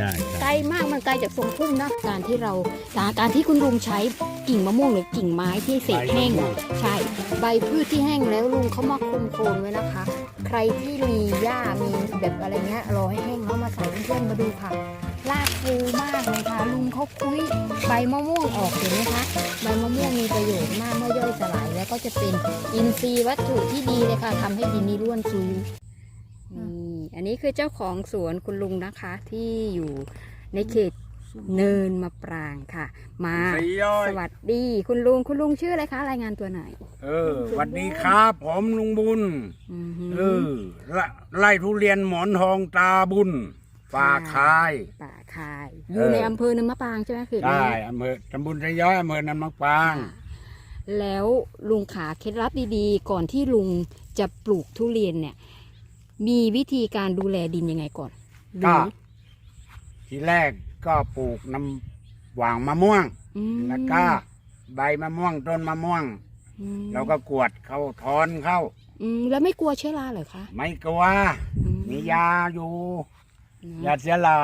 ใช่ใช่ไกลมากมันไกลจากทรงพุ่มนะการที่เราการที่คุณลุงใช้กิ่งมะม่วงหรือกิ่งไม้ที่เศษแห้งใช่ ใบพืชที่แห้งแล้วลุงเขามาคุมโคนไว้นะคะ ใครที่มีหญ้ามีแบบอะไรเงี้ยรอให้แห้งเขามาใส่เพื่อนๆมาดูค่ะรากฟูมากเลยค่ะลุงเขาคุยใบมะม่วงออกเห็นไหมคะใบมะม่วงมีประโยชน์มากเมื่อย่อยสลายแล้วก็จะเป็นอินทรีย์วัตถุที่ดีเลยค่ะทำให้ดินนี้ร่วนซุย นี่อันนี้คือเจ้าของสวนคุณลุงนะคะ ที่อยู่ในเขตเนินมะปรางค่ะ มาสีย้อยสวัสดีคุณลุงคุณลุงชื่ออะไรคะ รายงานตัวหน่อยเออสวัสดีครับผมลุงบุญอือหือเออละไล่ทุเรียนหมอนทองตาบุญป่าคายป่าคายอยู่เออในอำเภอเนินมะปรางใช่ไหมคือใช่อำเภอตำบลระย้อยอำเภอนันมะปรางอ่าแล้วลุงขาเคล็ดลับดีๆ ก่อนที่ลุงจะปลูกทุเรียนเนี่ย มีวิธีการดูแลดินยังไงก่อนหรืก็ อทีแรกก็ปลูกน้ำหว่างมะม่วง อืมแล้วก็ใบมะม่วงต้นมะม่วง อืมเราก็กวดเข้าทอนเข้า อืมแล้วไม่กลัวเชื้อราเหรอคะไม่กลัวอืมียาอยู่นะยาเสียลา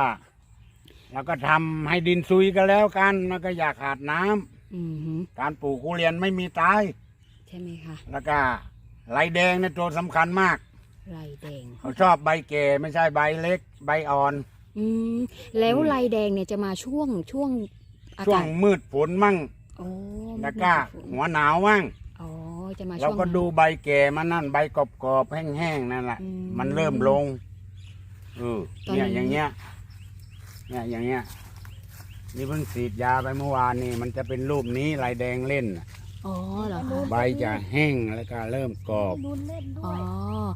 แล้วก็ทำให้ดินซุยก็แล้วกันมันก็อยากขาดน้ำอืมหือการปลูกทุเรียนไม่มีตาย ใช่ไหมคะแล้วก็ลายแดงในยตัวสำคัญมาก ไรแดง เขาชอบใบเก่ไม่ใช่ใบเล็ก ใบอ่อน อืมแล้วอืมไรแดงเนี่ยจะมาช่วงช่วงอาช่วกางศมืดฝนมั่งโอ้แล้วก็หัวหนาวมั่งอ๋อจะมาช่วงเราก็นั้นดูใบเก่มันนั่นใบกรอบๆแห้งๆนั่นแหละอืมมันเริ่มลงเออตอนเนี่ยนี้อย่างเงี้ยเนี่ยอย่างเงี้ยนี่เพิ่งฉีดยาไปเมื่อวานนี่มันจะเป็นรูปนี้ลายแดงเล่นน่ะ อ๋อเหรอคะใบจะแห้งแล้วก็เริ่มกรอบ ดูเล่นด้อ๋วอย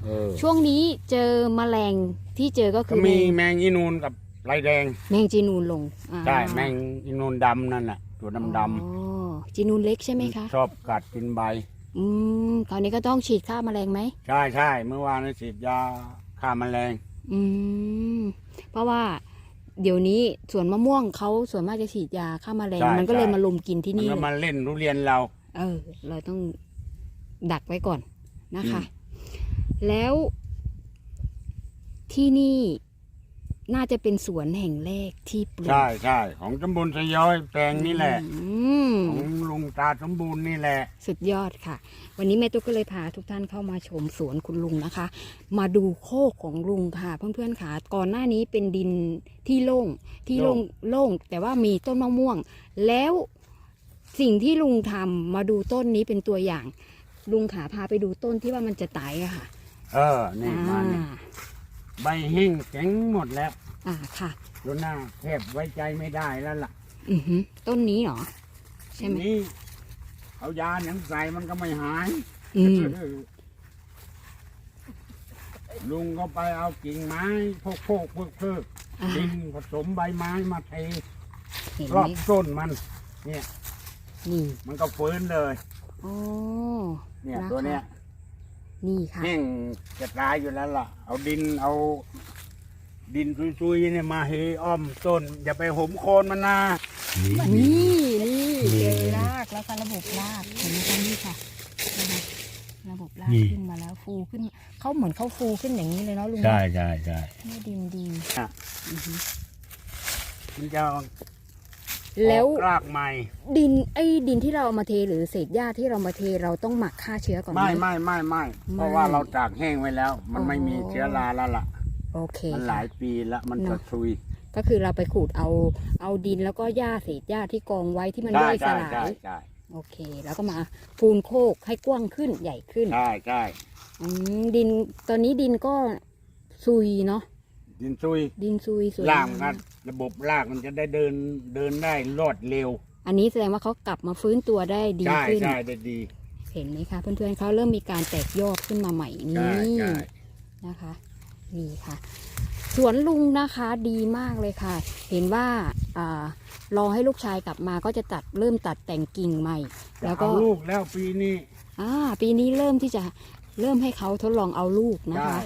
เออช่วงนี้เจอแมลงที่เจอก็คืก็อมีแมงแมงอีนูนกับลายแดงแมงจีนูนลงอ่าใช่แมงอีนูนดำนั่นแหละตัวดำอ๋อจีนูนเล็กใช่ไหมคะชอบกัดกินใบ อืมคราวนี้ก็ต้องฉีดฆ่าแมลงไหม ใช่ใช่เมื่อวานนี้ฉีดยาฆ่าแมลง อืม เพราะว่าเดี๋ยวนี้สวนมะม่วงเขาส่วนมากจะฉีดยาฆ่าแมลง ใช่มันก็เลยใช่ มาลุมกินที่มันนี่ก็เลยมาเล่นทุเรียนเรา เออ เราต้องดักไว้ก่อนนะคะ แล้วที่นี่น่าจะเป็นสวนแห่งแรกที่ปลูกใช่ใช่ของตำบลสะย้อยแปลงนี่แหละอืมของลุงตาสมบูรณ์นี่แหละ สุดยอดค่ะ วันนี้แม่ตุ๊กก็เลยพาทุกท่านเข้ามาชมสวนคุณลุงนะคะ มาดูโคกของลุงค่ะ เพื่อนๆค่ะ ก่อนหน้านี้เป็นดินที่โล่งที่โล่งโล่งแต่ว่ามีต้นมะม่วง แล้ว สิ่งที่ลุงทำมาดูต้นนี้เป็นตัวอย่าง ลุงขาพาไปดูต้นที่ว่ามันจะตายอะค่ะ เออนี่มาอ่าเนี่ยใบแห้งแข็งหมดแล้ว อ่าค่ะดูหน้าแทบไว้ใจไม่ได้แล้วล่ะ อือหือต้นนี้เหรอใช่ไหมทีนี้เอายาหยังใส่มันก็ไม่หาย อืมลุงก็ไปเอากิ่งไม้พวกโพกเพิกเพิกอ่าดินผสมใบไม้มาเทเห็นรอไหมบต้นมัน เนี่ย นี่มันก็ฟื้นเลย โอ้เนี่ยนะคะตัวเนี้ยนี่ค่ะ แห้งจะตายอยู่แล้วล่ะ เอาดินเอา ดินซุยๆเนี่ยมาเฮอ้อมต้น อย่าไปหมโคนมันนะนี่นี่เจอรากแล้วก็ระบบรากเห็นไหมคะนี่ค่ะนะคะระบบรากนี่ ขึ้นมาแล้วฟูขึ้นเขาเหมือนเขาฟูขึ้นอย่างนี้เลยเนาะลุงใช่ใช่ใช่นี่ดินดีอะอือฮึมันจะ ออกแล้วรากใหม่ ดินไอ้ดินที่เราเอามาเทหรือเศษหญ้าที่เรามาเทเราต้องหมักฆ่าเชื้อก่อนไหมไม่ไม่ไม่ไม่เพราะว่าเราตากแห้งไว้แล้ว มันอ๋อไม่มีเชื้อราแล้วล่ะ โอเคมันหค่ะลายปีแล้วมันเนจะอะ ซุย ก็คือเราไปขูดเอาเอาดินแล้วก็หญ้าเศษหญ้าที่กองไว้ที่มันใช่ย่อยสใช่ลาใช่ยใช่โอเค แล้วก็มาฟูนโคกให้กว้างขึ้นใหญ่ขึ้นใช่ใช่อืมดินตอนนี้ดินก็ซุยเนาะ ดินซุยดินซุยสวยรากงมันมระบบรากมันจะได้เดินเดินได้รวดเร็วอันนี้แสดงว่าเขากลับมาฟื้นตัวได้ดีใช่ขึ้น ใช่ได้ดี เห็นไหมคะเพื่อนๆเขาเริ่มมีการแตกยอดขึ้นมาใหม่นี่ใช่ใช่ นะคะนี่ค่ะ สวนลุงนะคะดีมากเลยค่ะ เห็นว่าอ่ารอให้ลูกชายกลับมาก็จะตัดเริ่มตัดแต่งกิ่งใหม่ แล้วก็เอาลูกแล้วปีนี้อ่าปีนี้เริ่มที่จะเริ่มให้เขาทดลองเอาลูกนะใช่คะ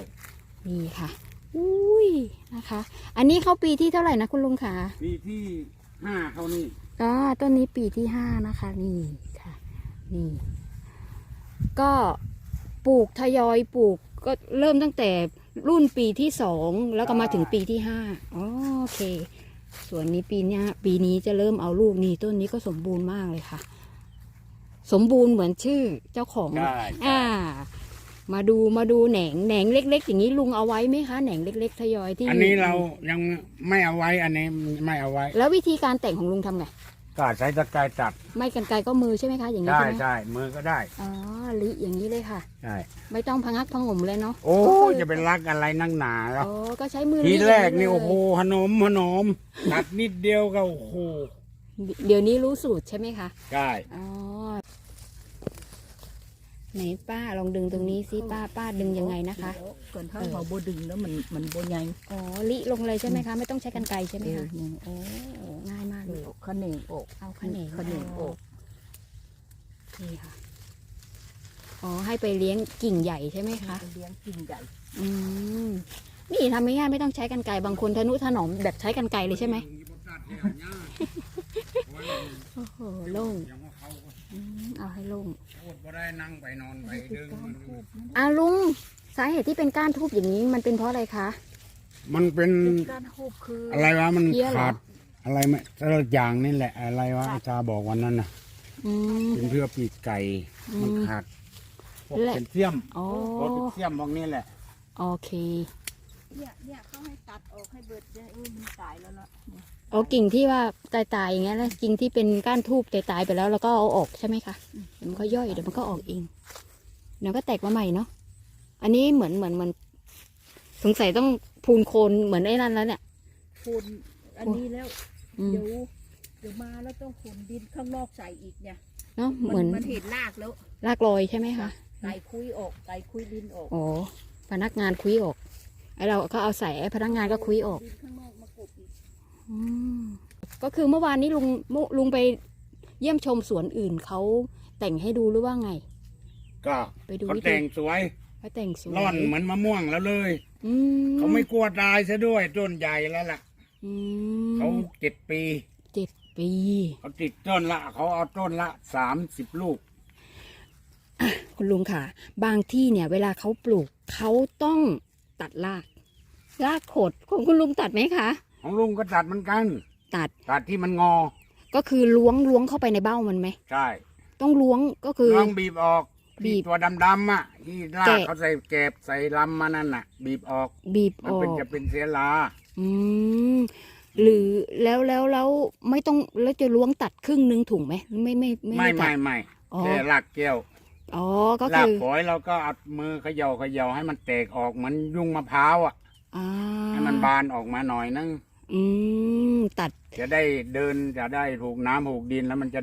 นี่ค่ะอุ้ ยนะคะ อันนี้เขาปีที่เท่าไหร่นะคุณลุงคะปีที่ห้าเท่านี้อ่าต้นนี้ปีที่ห้านะคะนี่ค่ะ นี่ ก็ปลูกทยอยปลูกก็เริ่มตั้งแต่รุ่นปีที่สองแล้วก็มาถึงปีที่ห้าอ๋อโอเค ส่วนนี้ปีเนี้ยปีนี้จะเริ่มเอาลูกนี่ต้นนี้ก็สมบูรณ์มากเลยค่ะ สมบูรณ์เหมือนชื่อเจ้าของได้อ่า มาดูมาดูแหนงแหนงเล็ก ๆ อย่างนี้ลุงเอาไว้ไหมคะแหนงเล็ก ๆ ทยอยที่อันนี้เรายังไม่เอาไว้อันนี้ไม่เอาไว้ แล้ววิธีการแต่งของลุงทำไงก็ใช้ตะกายตัดไม่กันไกลก็มือใช่ไหมคะอย่างนี้ได้ใช่ไหมใช่มือก็ได้อ๋อลิอย่างนี้เลยค่ะ ใช่ไม่ต้องพังงักพังหมเลยเนาะโอ้ยจะเป็นรักอะไรนักหนาแล้วอ๋อก็ใช้มือทีลิแรกย่างนี่เลยโอ้โหขนมขนมตัดนิดเดียวก็โอ้โหเดี๋ยวนี้รู้สูตรใช่ไหมคะ ได้ อ๋อ ไหนป้าลองดึงตรงนี้สิป้าป้าดึงยังไงนะคะก่อนถ้าเราบ่ดึงแล้วมันมันบ่ใหญ่อ๋อลิลงเลยใช่ไหมคะ ไม่ต้องใช้กันไกรใช่ไหมเออคะนี่โอ้ง่ายมากเลยขะเหนงออกเอาขนงขะเหนงออกนี่ค่ะอ๋อให้ไปเลี้ยงกิ่งใหญ่ใช่ไหมคะเลี้ยงกินใหญ่ อืมนี่ทำง่ายๆไม่ต้องใช้กันไกรบางคนทนุถนอมแบบใช้กันไกรเลยใช่ไหมโอ้โหโล่งอืมเอาให้โล่ง พูดบ่ได้นั่งไปนอนไปดึงมันอ่าลุงสาเหตุที่เป็นก้านทูบอย่างนี้มันเป็นเพราะอะไรคะ มันเป็นการฮูบคืออะไรวะมันเพี้ยเหรอ ขาดอะไรไม่แต่ละอย่างนี่แหละ อะไรวะอาจารย์บอกวันนั้นนะอืม เป็นเพื่อปีกไก่อืมมันขาดพวกและ เป็นเสียมอ๋อพวกเป็นเสียมพวกนี้แหละ โอเค เนี่ยเนี่ยเขาให้ตัดออกให้เบิดเนี่ยเออมันตายแล้วเนาะ เนี่ยเอากิ่งที่ว่าตายๆอย่างเงี้ยแล้วกิ่งที่เป็นก้านทูบตายๆไปแล้วแล้วก็เอาออกใช่ไหมคะเดี๋ยวมันก็ย่อยเดี๋ยวมันก็ออกเองเดี๋ยวก็แตกมาใหม่เนาะอันนี้เหมือนเหมือนเหมือนสงสัยต้องพูนโคนเหมือนไอ้นั่นแล้วเนี่ย คนอันนี้แล้วอืม เดี๋ยวเดี๋ยวมาแล้วต้องขนดินข้างนอกใส่อีกเนี่ยเนาะมัเหมือนมันเห็นรากแล้วลากลอยใช่ไหมคะไก่คุยออกไก่คุยดินออกอ๋อพนักงานคุยออกไอเราก็เอาใส่ไอ้พนักงานก็คุยออก ดินข้างนอกมา กบอีกอืมก็คือเมื่อวานนี้ลุงมุลุงไปเยี่ยมชมสวนอื่นเขาแต่งให้ดูหรือว่าไง ก็ไปดูเขาวิธีแต่งสวยเขาแต่งสวยร่อนเหมือนมะม่วงแล้วเลยอืมเขาไม่กลัวตายซะด้วยต้นใหญ่แล้วล่ะอืเขามเจ็ดปีเจ็ดปีเขาติดต้นละเขาเอาต้นละสามสิบลูกคุณลุงค่ะ บางที่เนี่ย เวลาเขาปลูกเขาต้องตัดรากรากขดของคุณลุงตัดไหมคะ ของลุงก็ตัดเหมือนกัน ตัดตัดที่มันงอ ก็คือล้วงล้วงเข้าไปในเบ้ามันไหม ใช่ ต้องล้วงก็คือ ลองบีบออกบีบที่ตัวดำๆอะที่รากแกะ เขาใส่แกบใส่ลำมานั่นน่ะ บีบออกบีบมัอนอเป็นกจะเป็นเสียลาอืมหรือแล้วแล้วแล้วไม่ต้องแล้วจะล้วงตัดครึ่งหนึ่งถุงไหมไม่ไม่ไม่ด้ตัไม่ด ไม่อ๋อ แค่รากแก้วอ๋อก็รากคือฝอยเราก็เอามือเขย่าเขย่าให้มันแตกออกเหมือนยุงมะพร้าวอะอ่าให้มันบานออกมาหน่อยนึง อืมตัด จะได้เดินจะได้ถูกน้ำถูกดินแล้วมันจะ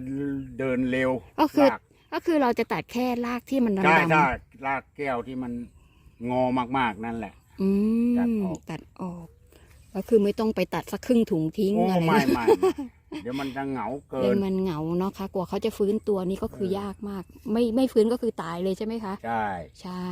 เดินเร็วก็คือ รากก็คือเราจะตัดแค่รากที่มันใช่ดำใช่รากแก้วที่มันงอมากๆนั่นแหละๆอืมตัดออก ตัดออก ก็คือไม่ต้องไปตัดสักครึ่งถุงทิ้งโอ้อะไรไม่นะไม่เดี๋ยวมันจะเหงาเกิเป็นนมันเหงาเนาะคะกว่าเขาจะฟื้นตัวนี่ก็คือยากมาก ไม่ไม่ฟื้นก็คือตายเลยใช่ไหมคะ ใช่ ใช่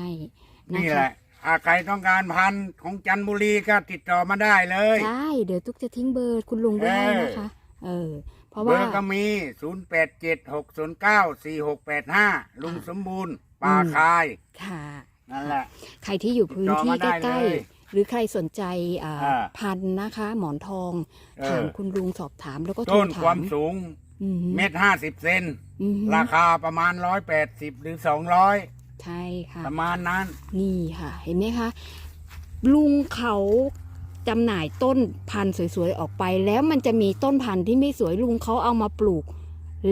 คนี่แหละ ถ้าใครต้องการพันธุ์ของจันทบุรีก็ติดต่อมาได้เลยใช่เดี๋ยวตุ๊กจะทิ้งเบอร์คุณลุงไว้ให้นะคะ เออ เพราะเบว่า อร์ก็มี 0 8 7 6 0 9 4 6 8 5 ลุงสมบูรณ์ป่าอืมคายค่ะ นั่นแหละ ใครที่อยู่พื้นที่ติดต่อมาใกได้ล้เลยๆหรือใครสนใจอ่าอ่าพันธุ์นะคะ หมอนทอง เอถามอคุณลุงสอบถามแล้วก็โทรต้นถาความสูงอืมเมตรห้าสิบเซน อืมราคาประมาณร้อยแปดสิบหรือสองร้อย ใช่ค่ะ ประมาณนั้น นี่ค่ะ เห็นไหมคะ ลุงเขาจำหน่ายต้นพันธุ์สวยๆออกไป แล้วมันจะมีต้นพันธุ์ที่ไม่สวยลุงเขาเอามาปลูก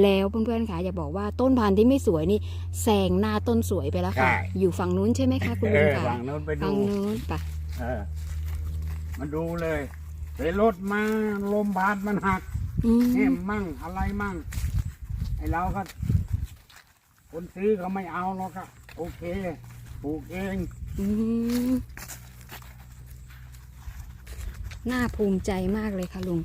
แล้วเพื่อนๆค่ะอย่าบอกว่าต้นพันธุ์ที่ไม่สวยนี่แซงหน้าต้นสวยไปแล้วค่ะ ใช่ อยู่ฝั่งนู้นใช่ไหมคะคุณเอลุงอค่ะฝั่งโน้นไปฝั่ดูงนู้นปะเออ มาดูเลยไปรถมาลมบาดมันหักอืมเห็มมั่งอะไรมั่ง ไอเราก็ คนซื้อเขาไม่เอาเราก็ โอเคปลูกเองอืมน่าภูมิใจมากเลยค่ะลุง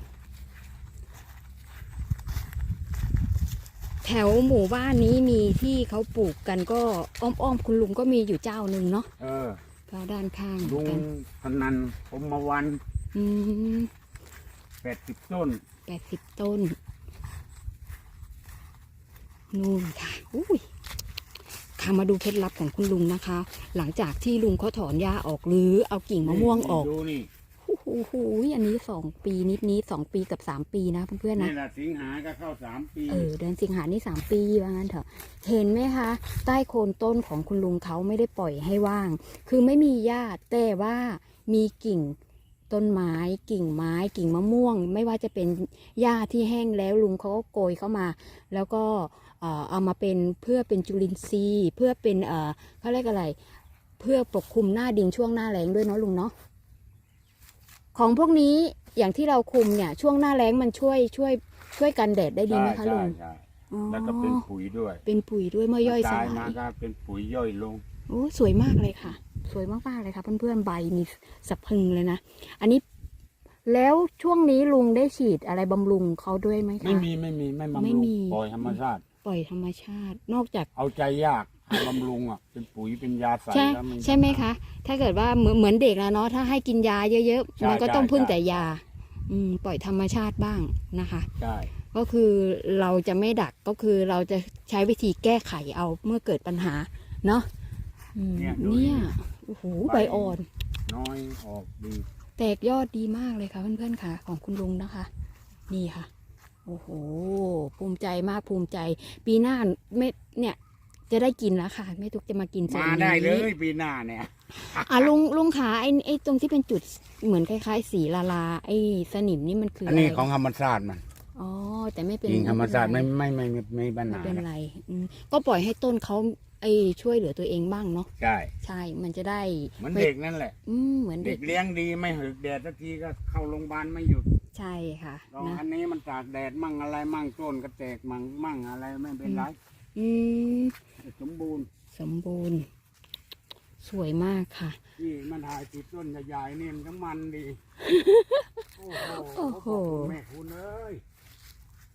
แถวหมู่บ้านนี้มีที่เขาปลูกกันก็อ้อมๆคุณลุงก็มีอยู่เจ้าหนึ่งเนาะเออก็ด้านข้างลุงกันพนันผมมาวันอืมแปดสิบต้น แปดสิบต้น นู่นค่ะ อุ้ย ค่ะมาดูเคล็ดลับของคุณลุงนะคะ หลังจากที่ลุงเขาถอนหญ้าออกหรือเอากิ่งมะม่วงออกดูนี่โอ้โหโอ้โหอันนี้สองปีนิดนี้สองปีกับสามปีนะเพื่อนๆนะ นี่แหละสิงหาก็เข้าสามปี เออเดือนสิงหานี่สามปีว่างั้นเถอะ เห็นไหมคะ ใต้โคนต้นของคุณลุงเขาไม่ได้ปล่อยให้ว่าง คือไม่มีหญ้าแต่ว่ามีกิ่ง ต้นไม้กิ่งไม้กิ่งมะม่วง ไม่ว่าจะเป็นหญ้าที่แห้งแล้วลุงเขาก็โกยเข้ามา แล้วก็เอ่อเอามาเป็นเพื่อเป็นจุลินทรีย์ เพื่อเป็นเอ่อเขาเรียกอะไร เพื่อปกคลุมหน้าดินช่วงหน้าแล้งด้วยเนาะลุงเนาะของพวกนี้อย่างที่เราคุมเนี่ยช่วงหน้าแล้งมันช่วยช่วยช่วยกันแดดได้ดีไหมคะใช่ลุงใช่อ๋อแล้วก็เป็นปุ๋ยด้วย เป็นปุ๋ยด้วยเมื่อย่อยสตายลามายก็เป็นปุ๋ยย่อยลง โอ้สวยมากเลยค่ะ สวยมากๆเลยค่ะเพื่อนๆใบมีสะพรึงเลยนะ อันนี้แล้วช่วงนี้ลุงได้ฉีดอะไรบำรุงเขาด้วยไหมคะ ไม่มีไม่มีไม่บำไม่รุงมี ปล่อยธรรมชาติ ปล่อยธรรมชาติ นอกจาก เอาใจยากให้บำรุงอะ เป็นปุ๋ยเป็นยาใส่ใช่แล้วน ใช่ไหมคะ ถ้าเกิดว่าเหมือนเหมือนเด็กแล้วเนาะถ้าให้กินยาเยอะใช่ๆ มันก็ต้องใช่พึ่งใช่แต่ยา อืมปล่อยธรรมชาติบ้างนะคะ ใช่ก็คือเราจะไม่ดักก็คือเราจะใช้วิธีแก้ไขเอาเมื่อเกิดปัญหาเนาะ อืมเนี่ยดูเนี่ยโอ้โหใบอ่อน น้อยออกดีแตกยอดดีมากเลยค่ะเพื่อนๆค่ะ ของคุณลุงนะคะ นี่ค่ะ โอ้โห ภูมิใจมากภูมิใจ ปีหน้าไม่เนี่ยจะได้กินแล้วค่ะแม่ทุกจะมากินส่วนมานี้ได้เลยปีหน้าเนี่ยอะลุงลุงขาไอ้ไอ้ตรงที่เป็นจุดเหมือนคล้าย ๆ สีลาลาไอ้สนิมนี่มันคืออัอะนไรนี้ของธรรมชาติมันอ๋อแต่ไม่เป็นจริงธรรมชาติไม่ไม่ไม่ไม่ไม่ไม่ปัญไม่หาเป็นไรอืมก็ปล่อยให้ต้นเขา ไอ้ช่วยเหลือตัวเองบ้างเนาะใช่ใช่มันจะได้เหมือนเด็กนั่นแหละ อืมเหมือนเด็เด็กกเลี้ยงดีไม่หึกแดดสักทีก็เข้าโรงพยาบาลไม่หยุดใช่ค่ะลองนะอันนี้มันตากแดดมั่งอะไรมั่งต้นก็แตกมั่งมั่งอะไรไม่เป็นไรอืมสมบูรณ์สมบูรณ์ สวยมากค่ะ นี่มันถ่ายติดต้นใหญ่ๆนี่มันทั้งมันดี โอ้โหโอ้โห ขอบคุณแม่คุณเอ้ย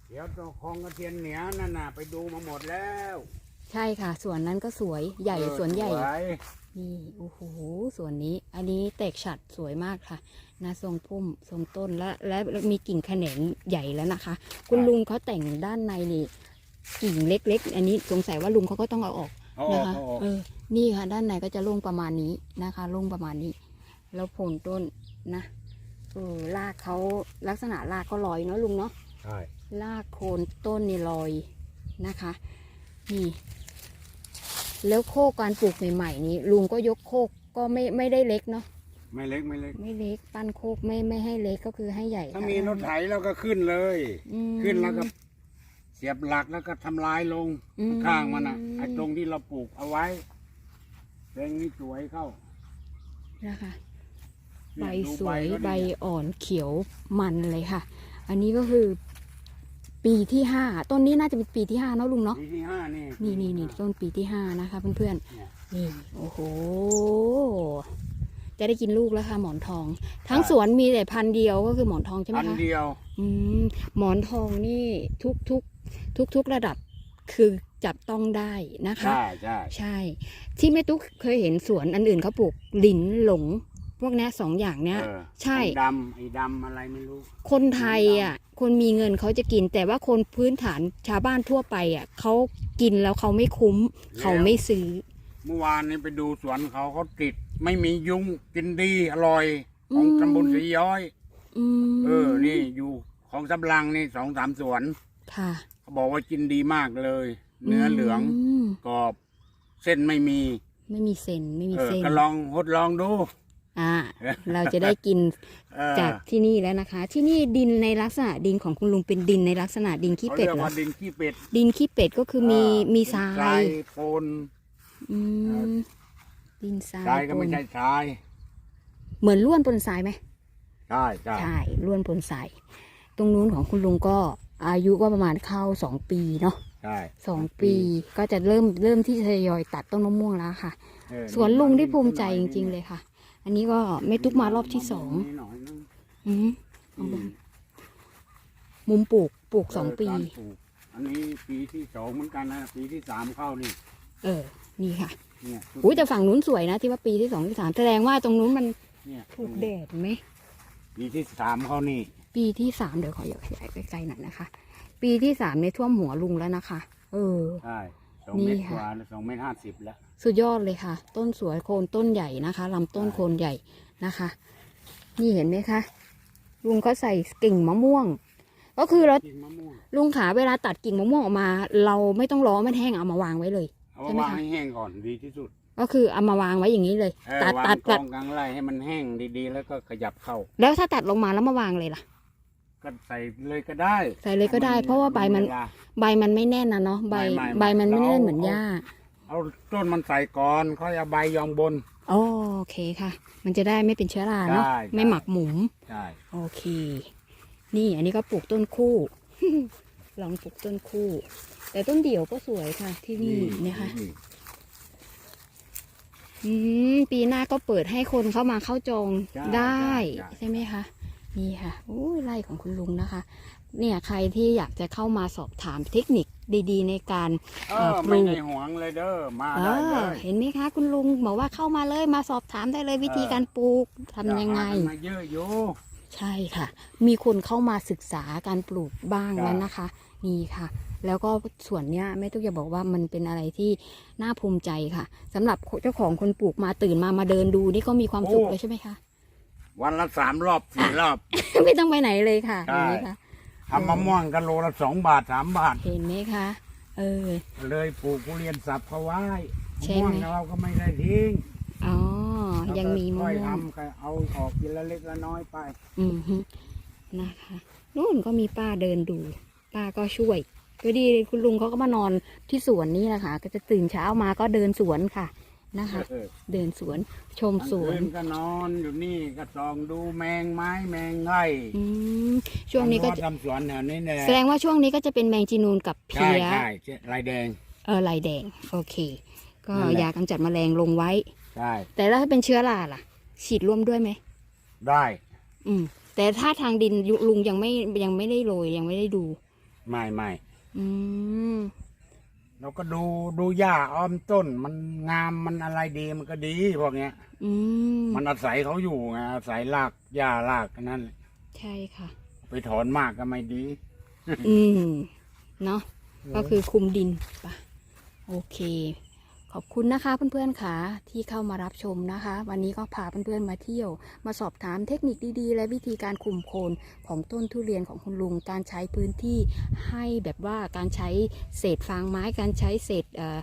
เดี๋ยวตัวคลองกระเทียนเหนียวนั่นน่ะไปดูมาหมดแล้ว ใช่ค่ะส่วนนั้นก็สวยใหญ่เออสวนใหญ่ สวยนี่โอ้โหส่วนนี้ อันนี้แตกฉัดสวยมากค่ะนะทรงพุ่มทรงต้นและและและมีกิ่งแขนงใหญ่แล้วนะคะ คุณลุงเขาแต่งด้านในนี่กิ่งเล็ก ๆ อันนี้สงสัยว่าลุงเขาก็ต้องเอาออกเอาอนะอกคะเอาออกเออนี่ค่ะ ด้านในก็จะลงประมาณนี้นะคะลงประมาณนี้ แล้วโผลต้นนะเออรากเขาลักษณะรากก็ลอยเนาะลุงเนาะ ใช่รากโคนต้นนี่ลอยนะคะ นี่ แล้วโคกการปลูกใหม่ๆนี้ลุงก็ยกโคกก็ไม่ไม่ได้เล็กเนาะไม่เล็กไม่เล็ก ไม่เล็กปั้นโคกไม่ไม่ให้เล็กก็คือให้ใหญ่ถ้ามีรถไถเราก็ขึ้นเลย อืม ขึ้นแล้วก็เสียบหลักแล้วก็ทำลายลงอืม ข้างมันอะไอ้ตรงที่เราปลูกเอาไว้แปลงนี้สวยเข้านะคะเนี่ใบดูสวยก็ดีใบอ่อนเขียวมันเลยค่ะ อันนี้ก็คือ ปีที่ห้าต้นนี้น่าจะเป็นปีที่ห้าเนาะลุงเนาะปีที่ห้านี่นี่นี่นี่ต้นปีที่ห้านะคะเพื่อนเนี่ยๆนี่โอ้โหจะได้กินลูกแล้วค่ะหมอนทอง ทั้งสวนมีแต่พันธุ์เดียวก็คือหมอนทองใช่ไหมอันคะเดียวอืมหมอนทองนี่ทุกทุกทุกทุกๆระดับคือจับต้องได้นะคะ ใช่ใช่ใช่ ที่แม่ตุ๊กเคยเห็นสวนอันอื่นเขาปลูกหลินหลง พวกเนี้ยสองอย่างเนี้ยเออใช่ไอ้ดำไอ้ดำอะไรไม่รู้ คนไทยอะ คนมีเงินเขาจะกิน แต่ว่าคนพื้นฐานชาวบ้านทั่วไปอะเขากินแล้วเขาไม่คุ้ม เขาไม่ซื้อ เมื่อวานนี้ไปดูสวนเขาเขาติด ไม่มียุงกินดีอร่อย ของอืมตำบลสีย้อยอืมเออ นี่อยู่ของสำลังนี่สองสามสวน ค่ะเขาบอกว่ากินดีมากเลย เนื้อเหลืองมกรอบ เส้นไม่มี ไม่มีเซนไม่มีเออเซนก็ลองทดลองดู อ่าเราจะได้กินเออจากที่นี่แล้วนะคะ ที่นี่ดินในลักษณะดินของคุณลุงเป็นดินในลักษณะดินขี้เขาเป็เรีดยกเหรอว่าดินขี้เป็ดดินขี้เป็ดก็คือมีเออมีเป็นทราทรายยโปนอืมดินทรายทรายก็ไม่ปนใช่ทราย เหมือนล้วนปนทรายไหมใช่ใช่ใช่ล้วนปนทรายตรงนู้นของคุณลุงก็อายุก็ประมาณเข้าสองปีเนาะใช่สองปีก็จะเริ่มเริ่มที่จะทยอยตัดต้นมะม่วงแล้วค่ะเออสวนลุงที่ภูมิใจจริง ๆ เลยค่ะ อันนี้ก็แม่ตุ๊กมารอบที่สองนิดหน่อยนึงอืมอืมมุมปลูกปลูกสองเปี การปลูกอันนี้ปีที่สองเหมือนกันนะ ปีที่สามเข้านี่เออ นี่ค่ะเนี่ยอุ้ยแต่ฝั่งนู้นสวยนะที่ว่าปีที่สองที่สามแสดงว่าตรงนู้นมันเนี่ยถูกแดดไหม ปีที่สามเข้านี่ปีที่สามเดี๋ยวขอขยายไปไกลหน่อยนะคะ ปีที่สามในยท่วมหัวลุงแล้วนะคะ เออ ใช่ สองนี่เมตรค่ะกว่าสองเมตรห้าสิบแล้ว สุดยอดเลยค่ะ ต้นสวยโคนต้นใหญ่นะคะลำต้นโคนใหญ่นะคะ นี่เห็นไหมคะลุงเขาใส่กิ่งมะม่วง ก็คือเรากินมะม่วงลุงขาเวลาตัดกิ่งมะม่วงออกมา เราไม่ต้องรอมันแห้งเอามาวางไว้เลย เอาใช่ไหมวางคะ ให้แห้งก่อนดีที่สุดก็คือเอามาวางไว้อย่างนี้เลย เออตัดวางตัดกตัอดงกลางไร่ให้มันแห้งดีๆ แล้วก็ขยับเข้า แล้วถ้าตัดลงมาแล้วมาวางเลยล่ะ ก็ใส่เลยก็ได้ใส่เลยก็ได้ เพราะว่าใบมัน เวลา ใบมันไม่แน่นนะเนาะใบไม่ไม่ใบมันไม่แน่นเรา เหมือนหญ้าเอาต้นมันใส่ก่อนค่อยเอาใบยองบน โอเคค่ะ มันจะได้ไม่เป็นเชื้อราเนาะได้ไม่หมักหมุมใช่โอเค นี่อันนี้ก็ปลูกต้นคู่ ลองปลูกต้นคู่ แต่ต้นเดี่ยวก็สวยค่ะที่นี่นะคะ อืมปีหน้าก็เปิดให้คนเข้ามาเข้าจองใช่ได้ใช่ใช่ไหมคะนี่ค่ะโอ้ยไร่ของคุณลุงนะคะ เนี่ยใครที่อยากจะเข้ามาสอบถามเทคนิคดีๆ ในการเอเอ่ออปลูไม่กได้หวงเลยเด้อมาเอได้เลอยเห็นไหมคะ คุณลุงบอกว่าเข้ามาเลยมาสอบถามได้เลยวิธีการปลูกทำยังไงจะหากันมาเยอะอยู่ ใช่ค่ะ มีคนเข้ามาศึกษาการปลูกบ้างครับแล้วนะคะ นี่ค่ะ แล้วก็ส่วนเนี้ยแม่ตุ๊กจะบอกว่ามันเป็นอะไรที่น่าภูมิใจค่ะสำหรับเจ้าของคนปลูกมาตื่นมามาเดินดูนี่ก็มีความสุขเลยใช่ไหมคะ วันละสามรอบสี่รอบ ไม่ต้องไปไหนเลยค่ะใช่เห็นไหมคะ ทำมะม่วงกันโลละสองบาทสามบาท เห็นไหมคะเออ เลยปลูกทุเรียนสับเขาไว้ใช่มะไหม ม่วงเราก็ไม่ได้ทิ้งอ๋อ ยังมีมะค่อยม่วง ทำก็เอาออกทีละเล็กละน้อยไป อืมฮึนะคะนู่นก็มีป้าเดินดู ป้าก็ช่วยก็ดีคุณลุงเขาก็มานอนที่สวนนี่แหละค่ะ ก็จะตื่นเช้ามาก็เดินสวนค่ะ นะคะเออเดินสวนชมกลางสวนคืนก็นอนอยู่นี่ก็ส่องดูแมงไม้แมงไร่อืมช่วงนี้ก็จะทำสวนแถวนี้แน่แสดงว่าช่วงนี้ก็จะเป็นแมงจีนูนกับเพใช่ลี้ยใช่ใช่ลายแดง เออลายแดง โอเค ก็นั่นแหละ ยากำจัดแมลงลงไว้ ใช่แต่ถ้าเป็นเชื้อราล่ะ ฉีดร่วมด้วยไหมได้อืม แต่ถ้าทางดินยุลุงยังไม่ยังไม่ได้โรยยังไม่ได้ดู ไม่ไม่อืม เราก็ดูดูหญ้าอ้อมต้น มันงามมันอะไรดีมันก็ดีพวกเนี้ย อืมมันอาศัยเขาอยู่ไงอาศัยรากหญ้ารากนั่นแหละใช่ค่ะ ไปถอนมากก็ไม่ดีอืม เนาะ ก็คือคุมดินปะโอเคข อบคุณนะคะเพื่อนๆค่ะที่เข้ามารับชมนะคะ วันนี้ก็พาเพื่อนๆมาเที่ยว มาสอบถามเทคนิคดีๆ และวิธีการคุมโคนของต้นทุเรียนของคุณลุง การใช้พื้นที่ให้แบบว่าการใช้เศษฟางไม้การใช้เศษเอ่อ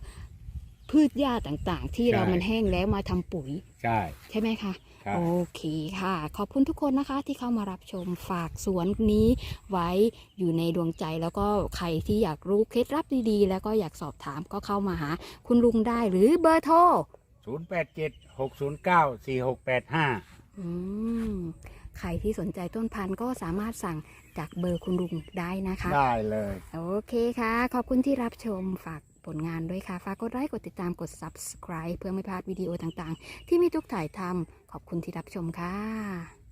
พืชหญ้าต่างๆ ที่เรามันแห้งแล้วมาทำปุ๋ยใช่ใช่ไหมคะครับ โอเคค่ะ ขอบคุณทุกคนนะคะที่เข้ามารับชมฝากสวนนี้ไว้อยู่ในดวงใจแล้วก็ใครที่อยากรู้เคล็ดลับดีๆ แล้วก็อยากสอบถามก็เข้ามาหาคุณลุงได้หรือเบอร์โทรศูนย์แปดเจ็ดหกศูนย์เก้าสี่หกแปดห้าอืมใครที่สนใจต้นพันธุ์ก็สามารถสั่งจากเบอร์คุณลุงได้นะคะ ได้เลย โอเคค่ะ ขอบคุณที่รับชมฝาก ผลงานด้วยค่ะฝากกดไลค์กดติดตามกด subscribe เพื่อไม่พลาดวิดีโอต่างๆ ที่มีทุกถ่ายทำขอบคุณที่รับชมค่ะ